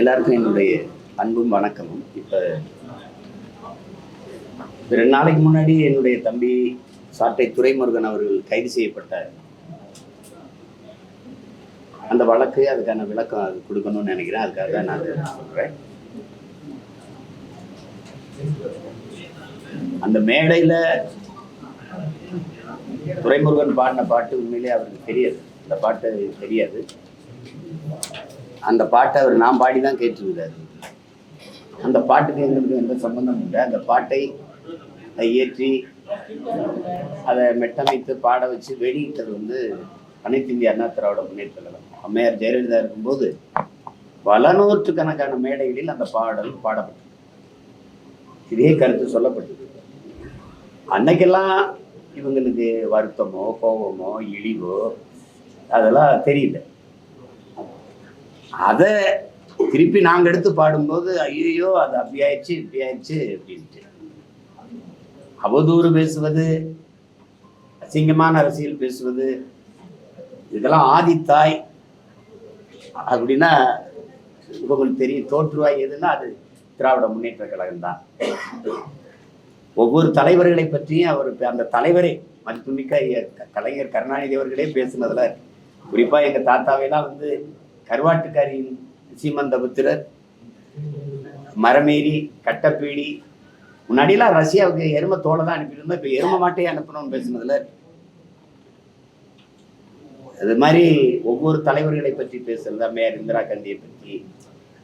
எல்லாருக்கும் என்னுடைய அன்பும் வணக்கமும். இப்போ ரெண்டு நாளைக்கு முன்னாடி என்னுடைய தம்பி சாட்டை துரைமுருகன் அவர்கள் கைது செய்யப்பட்ட அந்த வழக்கு அதுக்கான விளக்கம் அது கொடுக்கணும்னு நினைக்கிறேன். அதுக்காக தான் நான் சொல்கிறேன் அந்த மேடையில் துரைமுருகன் பாடின பாட்டு உண்மையிலே அவருக்கு தெரியாது. அந்த பாட்டு தெரியாது. அந்த பாட்டை அவர் நான் பாடி தான் கேட்டிருக்கிறாரு. அந்த பாட்டுக்கு எங்களுக்கு எந்த சம்பந்தம் இல்லை. அந்த பாட்டை அதை இயற்றி அதை மெட்டமைத்து பாட வச்சு வெளியிட்டது வந்து அனைத்து இந்திய அண்ணா திராவிட முன்னேற்ற கழகம். அம்மையார் ஜெயலலிதா இருக்கும்போது பல நூற்றுக்கணக்கான மேடைகளில் அந்த பாடல் பாடப்பட்டது. இதே கருத்து சொல்லப்பட்டது. அன்னைக்கெல்லாம் இவங்களுக்கு வருத்தமோ கோபமோ இழிவோ அதெல்லாம் தெரியல. அதை திருப்பி நாங்கள் எடுத்து பாடும்போது ஐயோ அது அப்படி ஆயிடுச்சு இப்படி ஆயிடுச்சு அப்படின்ட்டு. அவதூறு பேசுவது அசிங்கமான அரசியல் பேசுவது இதெல்லாம் ஆதித்தாய் அப்படின்னா உங்களுக்கு தெரியும் தோற்றுவாய் எதுன்னா அது திராவிட முன்னேற்ற கழகம் தான். ஒவ்வொரு தலைவர்களை பற்றியும் அவர் அந்த தலைவரே மதிப்புமிக்க க- கலைஞர் கருணாநிதி அவர்களே பேசுனதுல குறிப்பாக எங்கள் தாத்தாவையெல்லாம் வந்து கருவாட்டுக்காரியின் சீமந்தபுத்திரர் மரமேறி கட்டப்பீடி முன்னாடியெல்லாம் ரஷ்யாவுக்கு எரும தோலை தான் அனுப்பியிருந்தோம் இப்போ எரும மாட்டையே அனுப்பணும்னு பேசுனதுல. அது மாதிரி ஒவ்வொரு தலைவர்களை பற்றி பேசுறது அம்மையார் இந்திரா காந்தியை பற்றி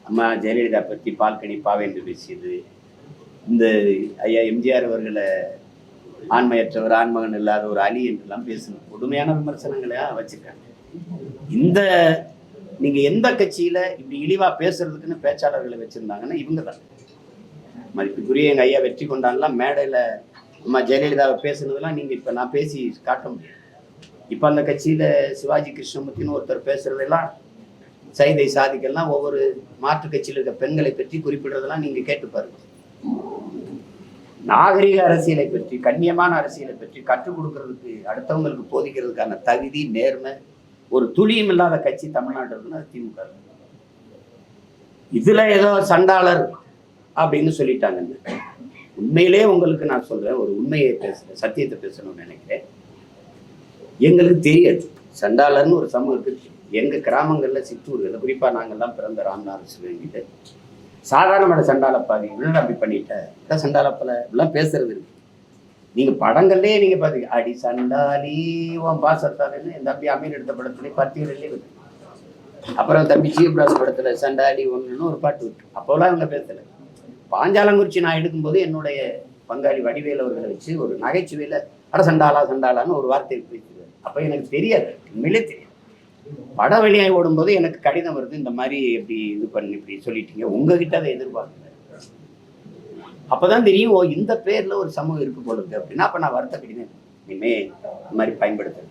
அம்மா ஜெயலலிதா பற்றி பால்கனி பாவேந்து பேசியது. இந்த ஐயா எம்ஜிஆர் அவர்களை ஆண்மையற்றவர் ஆண்மகன் இல்லாத ஒரு அலி என்றெல்லாம் பேசணும் கொடுமையான விமர்சனங்களையா வச்சிருக்காங்க இந்த நீங்க எந்த கட்சியில இப்படி இழிவா பேசுறதுக்குன்னு பேச்சாளர்களை வச்சிருந்தாங்கன்னா இவங்க தான் மதிப்புக்குரிய எங்க ஐயா வெற்றி கொண்டான்லாம் மேடையில அம்மா ஜெயலலிதாவை பேசுனதெல்லாம் நீங்க இப்ப நான் பேசி காட்ட முடியும் இப்ப அந்த கட்சியில சிவாஜி கிருஷ்ணமூர்த்தின்னு ஒருத்தர் பேசுறதெல்லாம் சைதை சாதிக்கெல்லாம் ஒவ்வொரு மாற்று கட்சியில் இருக்க பெண்களை பற்றி குறிப்பிடுறதெல்லாம் நீங்க கேட்டு பாருங்க. நாகரிக அரசியலை பற்றி கண்ணியமான அரசியலை பற்றி கற்றுக் கொடுக்கறதுக்கு அடுத்தவங்களுக்கு போதிக்கிறதுக்கான தகுதி நேர்மை ஒரு துளியும் இல்லாத கட்சி தமிழ்நாடு இருக்குன்னா அது திமுக தான். இதுல ஏதோ சண்டாளர் அப்படின்னு சொல்லிட்டாங்கன்னு. உண்மையிலே உங்களுக்கு நான் சொல்றேன் ஒரு உண்மையை பேசுறேன் சத்தியத்தை பேசணும்னு நினைக்கிறேன். எங்களுக்கு தெரியாது. சண்டாளர்னு ஒரு சமூகம் இருக்கு. எங்க கிராமங்கள்ல சிற்றூர்கள்ல குறிப்பா நாங்கெல்லாம் பிறந்த ராம்நாத சிவங்கிட்ட சாதாரணமான சண்டாளப்பாதி என்னடா அப்படி பண்ணிட்ட? இதான் சண்டாளப்பல இப்படிலாம் பேசுறது இருக்கு. நீங்கள் படங்கள்லேயே நீங்கள் பார்த்து அடி சண்டாலி உன் பாசத்தாலன்னு என் தம்பி அமீர் எடுத்த படத்துலேயும் பத்திரிகையிலே விட்டு அப்புறம் தம்பி ஜீப்ராஸ் படத்தில் சண்டாலி ஒன்றுன்னு ஒரு பாட்டு விட்டு. அப்போலாம் அவங்க பேசல. பாஞ்சாலங்குறிச்சி நான் எடுக்கும்போது என்னுடைய பங்காளி வடிவேல் அவர்களை வச்சு ஒரு நகைச்சுவையில் அட சண்டாலா சண்டாலான்னு ஒரு வார்த்தை பேசுவார் அப்போ எனக்கு தெரியாது உண்மையிலே தெரியாது. படம் வெளியாகி ஓடும்போது எனக்கு கடிதம் வருது இந்த மாதிரி இப்படி இது பண்ணி இப்படி சொல்லிட்டீங்க. உங்ககிட்ட அதை அப்போதான் தெரியும் ஓ இந்த பேர்ல ஒரு சமூகம் இருக்கு போல இருக்கு அப்படின்னா அப்ப நான் வருத்தப்படினேன். இனிமே இந்த மாதிரி பயன்படுத்துறது.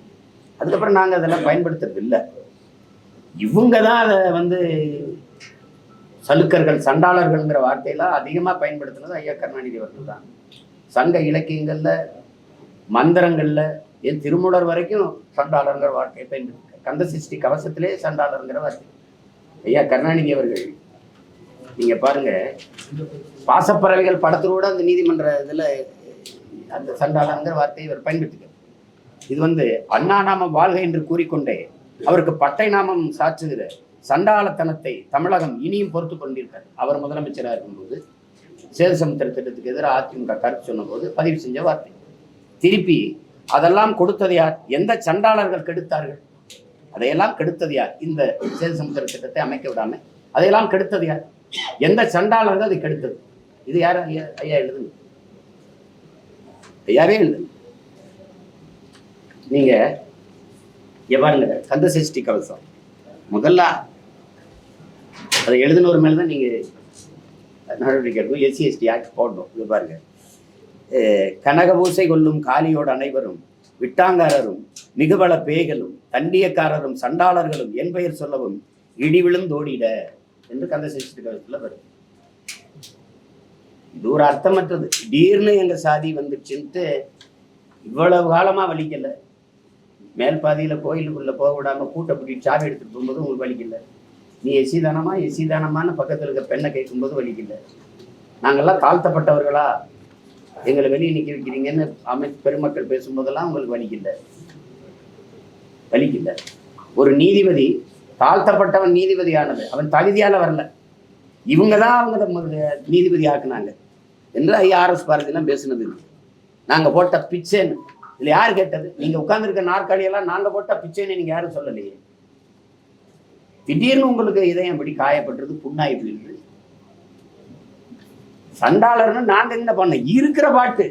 அதுக்கப்புறம் நாங்க அதெல்லாம் பயன்படுத்துறது இல்லை. இவங்க தான் அதை வந்து சலுக்கர்கள் சண்டாளர்கள்ங்கிற வார்த்தையெல்லாம் அதிகமாக பயன்படுத்தினது ஐயா கருணாநிதி அவர்கள் தான். சங்க இலக்கியங்களில் மந்திரங்களில் என் திருமூலர் வரைக்கும் சண்டாளருங்கிற வார்த்தையை பயன்படுத்த கந்த சிருஷ்டி கவசத்திலே சண்டாளருங்கிற வார்த்தை. ஐயா கருணாநிதி அவர்கள் நீங்க பாருங்க. பாசப்பறவைகள் படத்தோட அந்த நீதிமன்ற இதில் அந்த சண்டாளங்கிற வார்த்தையை இவர் பயன்படுத்துகிறார் இது வந்து அண்ணா நாமம் வாழ்க என்று கூறிக்கொண்டே அவருக்கு பட்டை நாமம் சாற்றுகிற சண்டாளத்தனத்தை தமிழகம் இனியும் பொறுத்து கொண்டிருக்கார் அவர் முதலமைச்சராக இருக்கும்போது சேது சமுத்திர திட்டத்துக்கு எதிராக அதிமுக கருத்து சொன்னபோது பதிவு செஞ்ச வார்த்தை. திருப்பி அதெல்லாம் கொடுத்தது யார்? எந்த சண்டாளர்கள் கெடுத்தார்கள்? அதையெல்லாம் கெடுத்தது யார்? இந்த சேது சமுத்திர திட்டத்தை அமைக்க விடாமல் அதையெல்லாம் கெடுத்தது யார்? எந்த சண்டாளர்கள் அதை கெடுத்தது. இது யார் ஐயா ஐயா எழுதுங்க ஐயாவே எழுதுங்க நீங்க இங்க கந்த சஷ்டி கவசம். முதல்ல அதை எழுதினவர் மேலே தான் நீங்க நடவடிக்கை எடுக்கணும். எஸ்சி எஸ்டி ஆக்ட் போடணும். இது பாருங்க. அஹ் கனக பூசை கொள்ளும் காலியோடு அனைவரும் விட்டாங்காரரும் மிகுபல பேய்களும் தண்டியக்காரரும் சண்டாளர்களும் என் பெயர் சொல்லவும் இடி விழுந்தோடிட. என்று கந்தசஷ்டி சஷ்டி கவசத்துல வருது. இது ஒரு அர்த்தமற்றது. திடீர்னு எங்க சாதி வந்துச்சுன்ட்டு இவ்வளவு காலமா வலிக்கல. மேல் பாதியில கோயிலுக்குள்ள போக விடாம கூட்ட பிடிச்சி சாவி எடுத்துட்டு போகும்போது உங்களுக்கு வலிக்கல. நீ எசி எசிதானமான்னு எசி பக்கத்தில் இருக்க பெண்ணை கேட்கும்போது வலிக்கல. நாங்கெல்லாம் தாழ்த்தப்பட்டவர்களா? எங்களை வெளியே நிற்க வைக்கிறீங்கன்னு அமை பெருமக்கள் பேசும்போதெல்லாம் உங்களுக்கு வலிக்கல. வலிக்கல. ஒரு நீதிபதி தாழ்த்தப்பட்டவன் நீதிபதியானது. அவன் தகுதியால வரல. இவங்க தான் அவங்கள முதல்ல நீதிபதி ஆக்குனாங்க என்று ஐஆர்எஸ் பாரதியெல்லாம் பேசுனது. நாங்கள் நாங்க போட்ட பிச்சைன்னு. இதில் யார் கேட்டது? நீங்க உட்கார்ந்துருக்க நாற்காலியெல்லாம் நாங்க போட்ட பிச்சைன்னு நீங்க யாரும் சொல்லலையே. திடீர்னு உங்களுக்கு இதயம் அப்படி காயப்பட்டது புண்ணாய் போயிடுது. சண்டாளர்னு நாங்க என்ன பண்ண? இருக்கிற பாட்டு.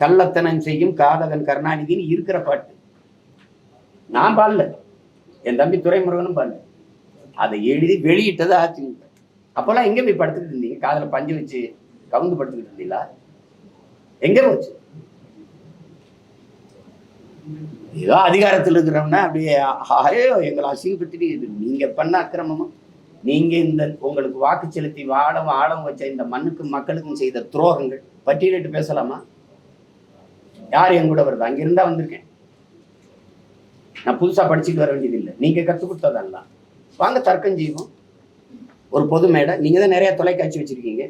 கள்ளத்தனம் செய்யும் காதகன் கருணாநிதினு இருக்கிற பாட்டு. நான் பாடல. என் தம்பி துரைமுருகனும் பண்ணு அதை எழுதி வெளியிட்டது அதிமுக. அப்போல்லாம் எங்கே போய் படுத்துக்கிட்டு இருந்தீங்க? காதுல பஞ்சு வச்சு கவுந்து படுத்துக்கிட்டு இருந்தீங்களா? எங்கே போச்சு? ஏதோ அதிகாரத்தில் இருக்கிறவனா அப்படியே ஐயோ எங்களை அசிங்கப்படுத்திட்டு நீங்கள் நீங்க பண்ண அக்கிரமமா? நீங்க இந்த உங்களுக்கு வாக்கு செலுத்தி வாழம் ஆழம் வச்ச இந்த மண்ணுக்கும் மக்களுக்கும் செய்த துரோகங்கள். பட்டியலிட்டு பேசலாமா? யார் என் கூட வருது? அங்கிருந்தா வந்திருக்கேன். நான் புதுசாக படிச்சுட்டு வர வேண்டியதில்லை. நீங்கள் கற்றுக் கொடுத்ததெல்லாம். வாங்க தர்க்கம் செய்வோம். ஒரு பொது மேடை. நீங்கள் தான் நிறைய தொலைக்காட்சி வச்சுருக்கீங்க.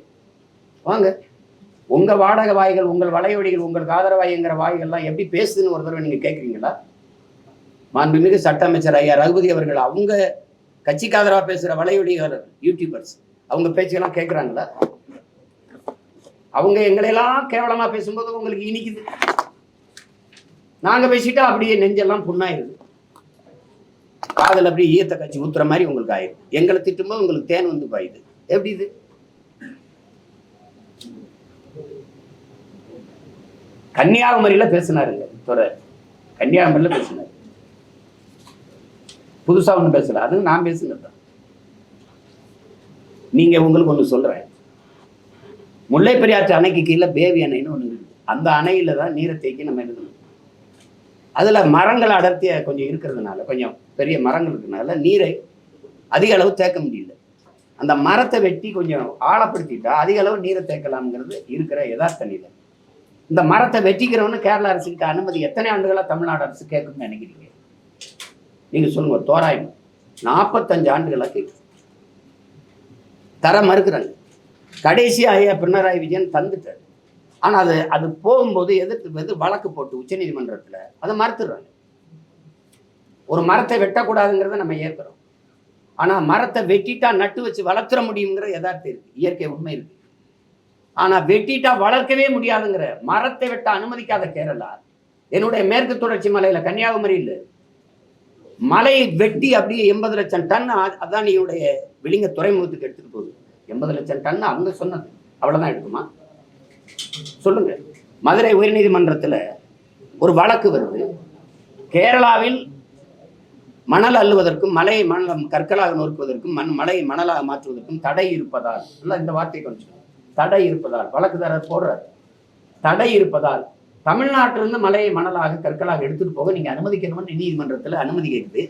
வாங்க. உங்கள் வாடக வாய்கள் உங்கள் வலையொலிகள் உங்களுக்கு ஆதரவாய்ங்கிற வாய்கள்லாம் எப்படி பேசுதுன்னு ஒரு தடவை நீங்கள் கேட்குறீங்களா மாண்புமிகு சட்ட அமைச்சர் ஐயா ரகுபதி அவர்கள் அவங்க கட்சிக்கு ஆதரவாக பேசுகிற வலையொலிகள் யூடியூபர்ஸ் அவங்க பேச்சுக்கெல்லாம் கேட்குறாங்களா அவங்க எங்களையெல்லாம் கேவலமாக பேசும்போது உங்களுக்கு இனிக்குது. நாங்கள் பேசிட்டா அப்படியே நெஞ்செல்லாம் புண்ணாயிருது. காதல் அப்படியே ஈத்த கட்சி ஊத்துற மாதிரி உங்களுக்கு ஆயிடும் எங்களை திட்டும்போது உங்களுக்கு தேன் வந்து பாயுது. எப்படி இது? கன்னியாகுமரியில பேசினாருங்க தொடர் கன்னியாகுமரியில பேசினாரு. புதுசா ஒண்ணு பேசல. அது நான் பேசுனது தான். நீங்க உங்களுக்கு ஒண்ணு சொல்றேன். முல்லை பெரியாற்று அணைக்கு கீழே பேவி அணைன்னு ஒண்ணு இருக்கு. அந்த அணையில தான் நீரை தேக்கி நம்ம எழுதணும் அதில் மரங்கள் அடர்த்தியாக கொஞ்சம் இருக்கிறதுனால கொஞ்சம் பெரிய மரங்கள் இருக்கிறதுனால நீரை அதிக அளவு தேக்க முடியல. அந்த மரத்தை வெட்டி கொஞ்சம் ஆழப்படுத்திட்டா அதிக அளவு நீரை தேக்கலாம்ங்கிறது இருக்கிற யதார்த்த நிலை. இந்த மரத்தை வெட்டிக்கிறவனு கேரள அரசுக்கிட்ட அனுமதி எத்தனை ஆண்டுகளாக தமிழ்நாடு அரசு கேட்கும்னு நினைக்கிறீங்க? நீங்கள் சொல்லுங்க தோராயம். நாற்பத்தஞ்சு ஆண்டுகளாக கேட்கும் தர மறுக்கிறாங்க. கடைசி ஐயா பினராயி விஜயன் தந்துட்டார். ஆனால் அது அது போகும்போது எதிர்த்து வந்து வழக்கு போட்டு உச்சநீதிமன்றத்தில் அதை மறுத்துடுறாங்க. ஒரு மரத்தை வெட்டக்கூடாதுங்கிறத நம்ம ஏற்கிறோம். ஆனால் மரத்தை வெட்டிட்டா நட்டு வச்சு வளர்த்துற முடியுங்கிற யதார்த்தம் இருக்குது இயற்கை உண்மை இருக்கு. ஆனால் வெட்டிட்டா வளர்க்கவே முடியாதுங்கிற மரத்தை வெட்ட அனுமதிக்காத கேரளா என்னுடைய மேற்கு தொடர்ச்சி மலையில் கன்னியாகுமரியில் மலையை வெட்டி அப்படியே எண்பது லட்சம் டன் அ- அதானியுடைய விளிங்க துறைமுகத்துக்கு எடுத்துகிட்டு போகுது. எண்பது லட்சம் டன் அவங்க சொன்னது. அவ்வளோதான் எடுக்குமா? சொல்லுங்க. மதுரை உயர்நீதிமன்றத்தில் ஒரு வழக்கு வருது. கேரளாவில் மணல் அள்ளுவதற்கும் மலையை மணல் கற்களாக நொறுக்குவதற்கும் மண் மலையை மணலாக மாற்றுவதற்கும் தடை இருப்பதால் எல்லாம் இந்த வார்த்தை கொஞ்சம் தடை இருப்பதால் வழக்குதாரர் போடுறார். தடை இருப்பதால் தமிழ்நாட்டிலிருந்து மலையை மணலாக கற்களாக எடுத்துகிட்டு போக நீங்கள் அனுமதிக்கணும்னு நீதிமன்றத்தில் அனுமதி கேட்குது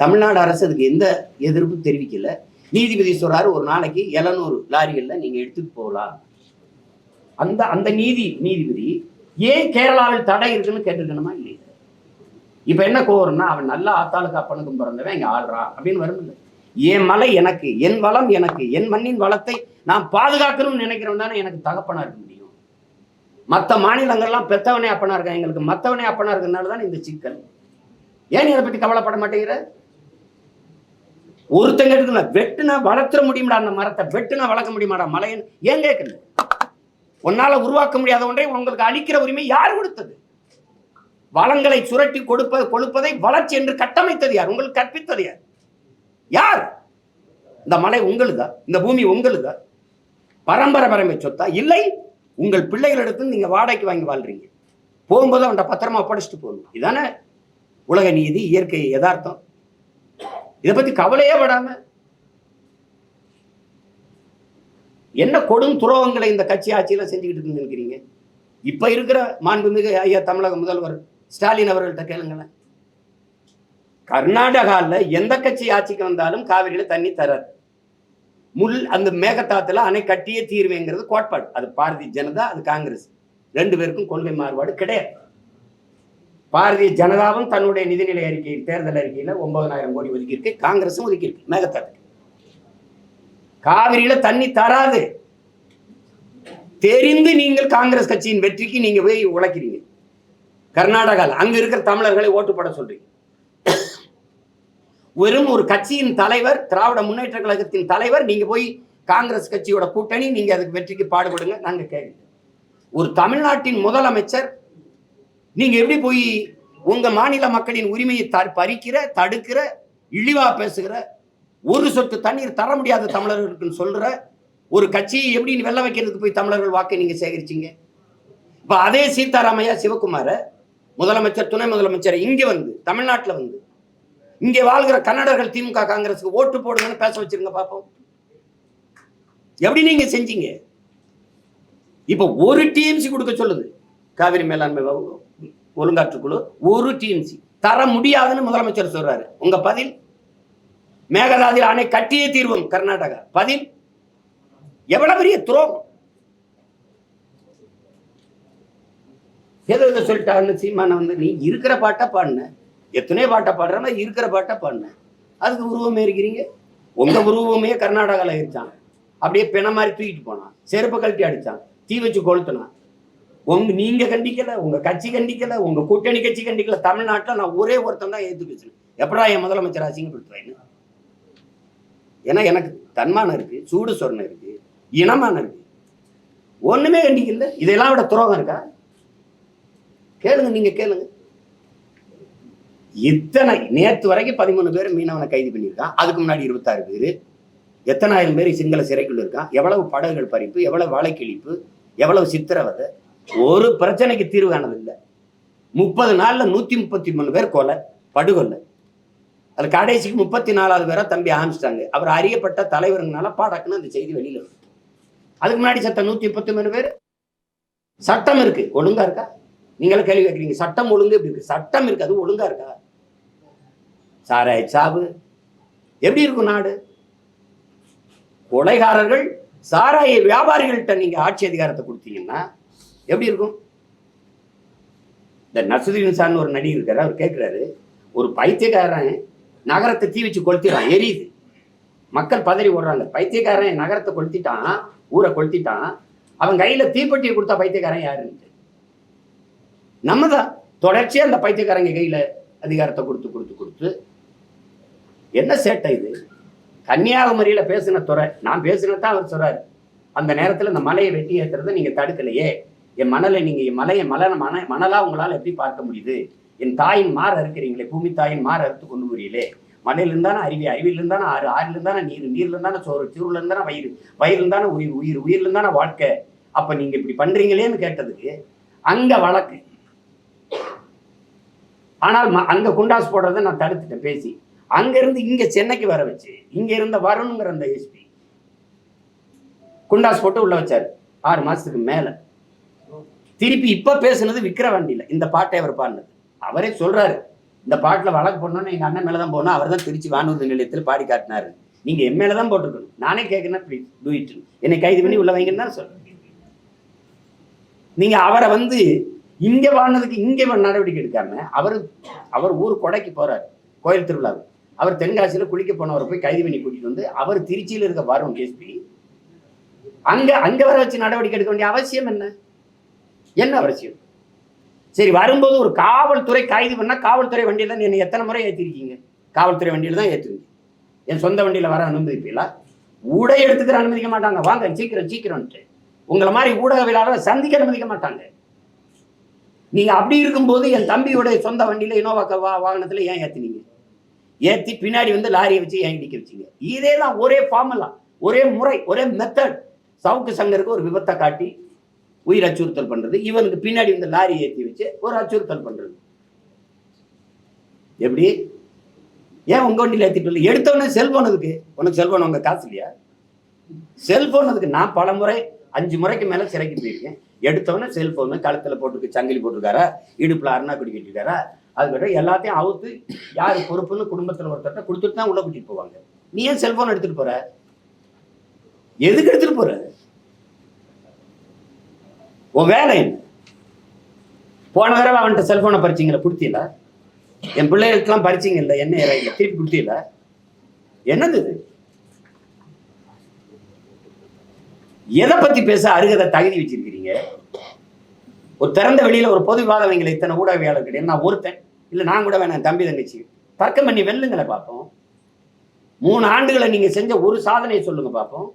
தமிழ்நாடு அரசு அதுக்கு எந்த எதிர்ப்பும் தெரிவிக்கல. நீதிபதி சொல்கிறாரு ஒரு நாளைக்கு எழுநூறு லாரிகளில் நீங்கள் எடுத்துகிட்டு போகலாம். அந்த அந்த நீதி நீதிபதி ஏன் கேரளாவில் தடை இருக்குன்னு கேட்டிருக்கணுமா? இல்லையா. இப்போ என்ன கோவம்னா அவன் நல்லா ஆத்தாளுக்கு அப்பனுக்கும் பிறந்தவன் இங்கே ஆடுறான் அப்படின்னு வருமில்ல என் மலை எனக்கு என் வளம் எனக்கு என் மண்ணின் வளத்தை நான் பாதுகாக்கணும்னு நினைக்கிறவன் தானே எனக்கு தகப்பனா இருக்க முடியும். மற்ற மாநிலங்கள்லாம் பெத்தவனே அப்பனா இருக்கான் எங்களுக்கு மற்றவனே அப்பனா இருக்கிறதுனால தான் இந்த சிக்கல். ஏன் இதை பற்றி கவலைப்பட மாட்டேங்கிற? ஒருத்தங்க எடுக்கல வெட்டுனா வளர்த்துற முடியுமாடா அந்த மரத்தை வெட்டுனா வளர்க்க முடியுமாடா மலையன்? ஏன் கேட்கல? உன்னால் உருவாக்க முடியாத ஒன்றை உங்களுக்கு அளிக்கிற உரிமை யார் கொடுத்தது? வளங்களை சுரட்டி கொடுப்ப கொடுப்பதை வளர்ச்சி என்று கட்டமைத்தது யார்? உங்களுக்கு கற்பித்தது யார்? யார்? இந்த மலை உங்களுதா? இந்த பூமி உங்களுதா? பரம்பரை பரம்பரை சொத்தா? இல்லை. உங்கள் பிள்ளைகளிடத்து நீங்க வாடகைக்கு வாங்கி வாழ்றீங்க. போகும்போது அவன்கிட்ட பத்திரமா படிச்சுட்டு போகணும். இதானே உலக நீதி இயற்கை யதார்த்தம். இதை பத்தி கவலையே படாம என்ன கொடும் துரோகங்களை இந்த கட்சி ஆட்சியில செஞ்சுக்கிட்டு இருக்குன்னு நினைக்கிறீங்க? இப்ப இருக்கிற மாண்புமிகு ஐயா தமிழக முதல்வர் ஸ்டாலின் அவர்கள்ட்ட கேளுங்களேன். கர்நாடகாவில் எந்த கட்சி ஆட்சிக்கு வந்தாலும் காவிரியில தண்ணி தராது. முள் அந்த மேகத்தாத்துல அணை கட்டியே தீர்வேங்கிறது கோட்பாடு. அது பாரதிய ஜனதா அது காங்கிரஸ். ரெண்டு பேருக்கும் கொள்கை மாறுபாடு கிடையாது. பாரதிய ஜனதாவும் தன்னுடைய நிதிநிலை அறிக்கையில் தேர்தல் அறிக்கையில ஒன்பதனாயிரம் கோடி ஒதுக்கியிருக்கு காங்கிரஸும் ஒதுக்கியிருக்கு மேகத்தாத்துக்கு காவிரியில தண்ணி தராது. தெரிந்து நீங்கள் காங்கிரஸ் கட்சியின் வெற்றிக்கு நீங்க போய் உழைக்கிறீங்க. கர்நாடகாவில் அங்க இருக்கிற தமிழர்களை ஓட்டு போட சொல்றீங்க. வெறும் ஒரு கட்சியின் தலைவர் திராவிட முன்னேற்ற கழகத்தின் தலைவர் நீங்க போய் காங்கிரஸ் கட்சியோட கூட்டணி நீங்க அதுக்கு வெற்றிக்கு பாடுபடுங்க நாங்க கேட்குறோம் ஒரு தமிழ்நாட்டின் முதலமைச்சர் நீங்க எப்படி போய் உங்க மாநில மக்களின் உரிமையை த- பறிக்கிற தடுக்கிற இழிவா பேசுகிற ஒரு சொட்டு தண்ணீர் தர முடியாத தமிழர்களுக்குன்னு சொல்கிற ஒரு கட்சியை எப்படி வெள்ள வைக்கிறதுக்கு போய் தமிழர்கள் வாக்கை நீங்கள் சேகரிச்சீங்க? இப்போ அதே சீதாராமையா சிவகுமாரை முதலமைச்சர் துணை முதலமைச்சர் இங்கே வந்து தமிழ்நாட்டில் வந்து இங்கே வாழ்கிற கன்னடர்கள் திமுக காங்கிரஸுக்கு ஓட்டு போடுங்கன்னு பேச வச்சிருங்க பார்ப்போம் எப்படி நீங்க செஞ்சீங்க? இப்போ ஒரு டிஎம்சி கொடுக்க சொல்லுது. காவிரி மேலாண்மை ஒழுங்காற்றுக்குழு ஒரு டிஎம்சி தர முடியாதுன்னு முதலமைச்சர் சொல்றாரு. உங்க பதில்? மேகதாதில் அணை கட்டியே தீர்வோம் கர்நாடகா. பதில் எவ்வளவு பெரிய துரோகம்? ஏதோ இதை சொல்லிட்டாருன்னு சீமான வந்து நீ இருக்கிற பாட்டை பாடின. எத்தனையோ பாட்டை பாடுற மாதிரி இருக்கிற பாட்டை பாடின. அதுக்கு உருவமே இருக்கிறீங்க உங்க உருவமே கர்நாடகாவில் இருச்சான் அப்படியே பிண மாதிரி தூக்கிட்டு போனான். செருப்பை கழட்டி அடிச்சான். தீ வச்சு கொளுத்துனான். உங்க நீங்க கண்டிக்கல உங்க கட்சி கண்டிக்கல உங்க கூட்டணி கட்சி கண்டிக்கல தமிழ்நாட்டில் நான் ஒரே ஒருத்தன் தான் ஏத்து எப்படா என் முதலமைச்சர் அசிங்கப்படுத்துவேன்னு ஏன்னா எனக்கு தன்மானம் இருக்கு சூடு சொர்ணம் இருக்கு இனமானம் இருக்கு. ஒண்ணுமே இல்லை இதெல்லாம் விட துரோகம் இருக்கா? கேளுங்க நீங்க கேளுங்க. இத்தனை நேற்று வரைக்கும் பதிமூணு பேர் மீனவனை கைது பண்ணியிருக்கான் அதுக்கு முன்னாடி இருபத்தாறு பேர். எத்தனாயிரம் பேர் சிங்கள சிறைக்குள்ள இருக்கான் எவ்வளவு படகுகள் பறிப்பு எவ்வளவு வாழைக்கிழிப்பு எவ்வளவு சித்திரவதை? ஒரு பிரச்சனைக்கு தீர்வு காணதில்லை முப்பது நாளில் நூற்றி முப்பத்தி மூணு பேர் கொலை படுகொலை. அது கடைசிக்கு முப்பத்தி நாலாவது பேராக தம்பி ஆரம்பிச்சிட்டாங்க. அவர் அறியப்பட்ட தலைவருங்கனால பாடக்குன்னு அந்த செய்தி வெளியில் வருது அதுக்கு முன்னாடி சட்டம் நூத்தி முப்பத்தி மூணு பேர். சட்டம் இருக்கு. ஒழுங்கா இருக்கா? நீங்களும் கேள்வி கேட்குறீங்க. சட்டம் ஒழுங்கு எப்படி இருக்கு? சட்டம் இருக்கு. அது ஒழுங்கா இருக்கா? சாராய சாவு. எப்படி இருக்கும் நாடு? கொலைகாரர்கள் சாராய வியாபாரிகள்கிட்ட நீங்க ஆட்சி அதிகாரத்தை கொடுத்தீங்கன்னா எப்படி இருக்கும்? இந்த நசுதீன் சார்னு ஒரு நடிகர் இருக்காரு. அவர் கேட்கிறாரு ஒரு பைத்தியக்காரன். நகரத்தை தீ வச்சு கொளுத்திடுறான். எரியுது. மக்கள் பதறி ஓடுறாங்க. பைத்தியக்காரன் நகரத்தை கொளுத்திட்டான். ஊரை கொளுத்திட்டான். அவன் கையில தீப்பெட்டியை கொடுத்தா பைத்தியக்காரன் யாருன்னு நம்ம தான் தொடர்ச்சியாக அந்த பைத்தியக்காரங்க கையில அதிகாரத்தை கொடுத்து கொடுத்து கொடுத்து. என்ன சேட்டை இது? கன்னியாகுமரியில் பேசின துறை. நான் பேசினதான் அவர் சொல்றாரு. அந்த நேரத்துல இந்த மலையை வெட்டி ஏத்துறதை நீங்க தடுக்கலையே. என் மணலை நீங்க என் மலையை மலை மண மணலா உங்களால எப்படி பார்க்க முடியுது? என் தாயின் மாற அறுக்கிறீங்களே பூமி தாயின் மாற அறுத்து கொண்டு போறீங்களே மலையில இருந்தானே அருவி அருவியில இருந்தானே ஆறு ஆறுல இருந்தானே நீர் நீர்ல இருந்தானே சோறு சூறுல இருந்தானே வயிறு வயிறு இருந்தானே உயிர் உயிர் உயிர்ல இருந்தானே வாழ்க்கை. அப்ப நீங்க இப்படி பண்றீங்களேன்னு கேட்டதுக்கு அங்க வழக்கு. ஆனால் ம- அங்க குண்டாஸ் போடுறதை நான் தடுத்துட்டேன் பேசி. அங்க இருந்து இங்க சென்னைக்கு வர வச்சு இங்க இருந்த வரணுங்கிற அந்த எஸ்பி குண்டாஸ் போட்டு உள்ள வச்சாரு. ஆறு மாசத்துக்கு மேல. திருப்பி இப்ப பேசுனது விக்கிரவாண்டியில இந்த பாட்டை அவர் பாடினது. அவரே சொல்றாரு இந்த பாட்டில் வழக்கு பண்ணணும்னு எங்கள் அண்ணன் மேலதான் போகணும் அவர் தான் திருச்சி வானூர்தி நிலையத்தில் பாடி காட்டினாரு. நீங்க என் மேலதான் போட்டிருக்கணும். நானே கேட்கணும் ப்ளீஸ் டூ இட் என்னை கைது பண்ணி உள்ள வைங்கன்னு தான் சொல்றேன். நீங்க அவரை வந்து இங்கே வாழ்னதுக்கு இங்கே நடவடிக்கை எடுக்காம அவர் அவர் ஊர் கொடைக்கு போகிறார் கோயில் திருவிழாவுக்கு. அவர் தென்காசியில குளிக்க போனவரை போய் கைது பண்ணி கூட்டிகிட்டு வந்து அவர் திருச்சியில் இருக்க வரும் எஸ்பி. அங்கே அங்கே வர வச்சு நடவடிக்கை எடுக்க வேண்டிய அவசியம் என்ன? என்ன அவசியம்? சரி வரும்போது ஒரு காவல்துறை கைது பண்ணால் காவல்துறை வண்டியில நீ என்னை எத்தனை முறை ஏற்றிருக்கீங்க காவல்துறை வண்டியில தான் ஏற்றுவீங்க என் சொந்த வண்டியில் வர அனுமதிப்பீங்களா ஊடக எடுத்துக்கிற அனுமதிக்க மாட்டாங்க. வாங்க சீக்கிரம் சீக்கிரம்ட்டு உங்களை மாதிரி ஊடகவியலாளர் சந்திக்க அனுமதிக்க மாட்டாங்க. நீங்கள் அப்படி இருக்கும்போது என் தம்பியோட சொந்த வண்டியில் இனோவா வா வாகனத்தில் ஏன் ஏற்றினீங்க ஏற்றி பின்னாடி வந்து லாரியை வச்சு ஏன் இடிக்க வச்சீங்க? இதே தான் ஒரே ஃபார்முலா ஒரே முறை ஒரே மெத்தட் சவுக்கு சங்கருக்கு ஒரு விபத்தை காட்டி உயிர் அச்சுறுத்தல் பண்றது. இவனுக்கு பின்னாடி வந்து லாரி ஏற்றி வச்சு ஒரு அச்சுறுத்தல் பண்றது. எப்படி? ஏன் உங்க வண்டியில் ஏற்றிட்டு வரல? எடுத்த செல்ஃபோன் செல்போன் எதுக்கு உனக்கு செல்போன் உங்க காசு இல்லையா? செல்போன் அதுக்கு நான் பல முறை அஞ்சு முறைக்கு மேல சிறைக்கு போயிருக்கேன். எடுத்தவொடனே செல்போனு கழுத்தில் போட்டுருக்கு சங்கிலி போட்டிருக்காரா? இடுப்புல அருணா கொடி கட்டிருக்காரா? அதுக்கப்புறம் எல்லாத்தையும் அவுத்து யார் பொறுப்புன்னு குடும்பத்தில் ஒருத்தர்கிட்ட கொடுத்துட்டு தான் உள்ள கூட்டிட்டு போவாங்க. நீ ஏன் செல்போன் எடுத்துட்டு போற? எதுக்கு எடுத்துட்டு போற? உன் வேலை என்ன? போன தடவை அவன்கிட்ட செல்போனை பறிச்சிங்களா பிடித்தில? என் பிள்ளைகளுக்கெல்லாம் பறிச்சிங்க இல்லை என்ன இறையில திருப்பி கொடுத்தீல? என்னது இது? எதை பத்தி பேச அருகதை தகுதி வச்சிருக்கிறீங்க? ஒரு திறந்த வெளியில ஒரு பொது விவாதம் இத்தனை ஊடகவியாளர் கிடையாது நான் ஒருத்தன். இல்லை நான் கூட வேணாம் தம்பி தங்கச்சி. தர்க்கம் பண்ணி வெல்லுங்களை பார்ப்போம் மூணு ஆண்டுகளை நீங்க செஞ்ச ஒரு சாதனையை சொல்லுங்க பார்ப்போம்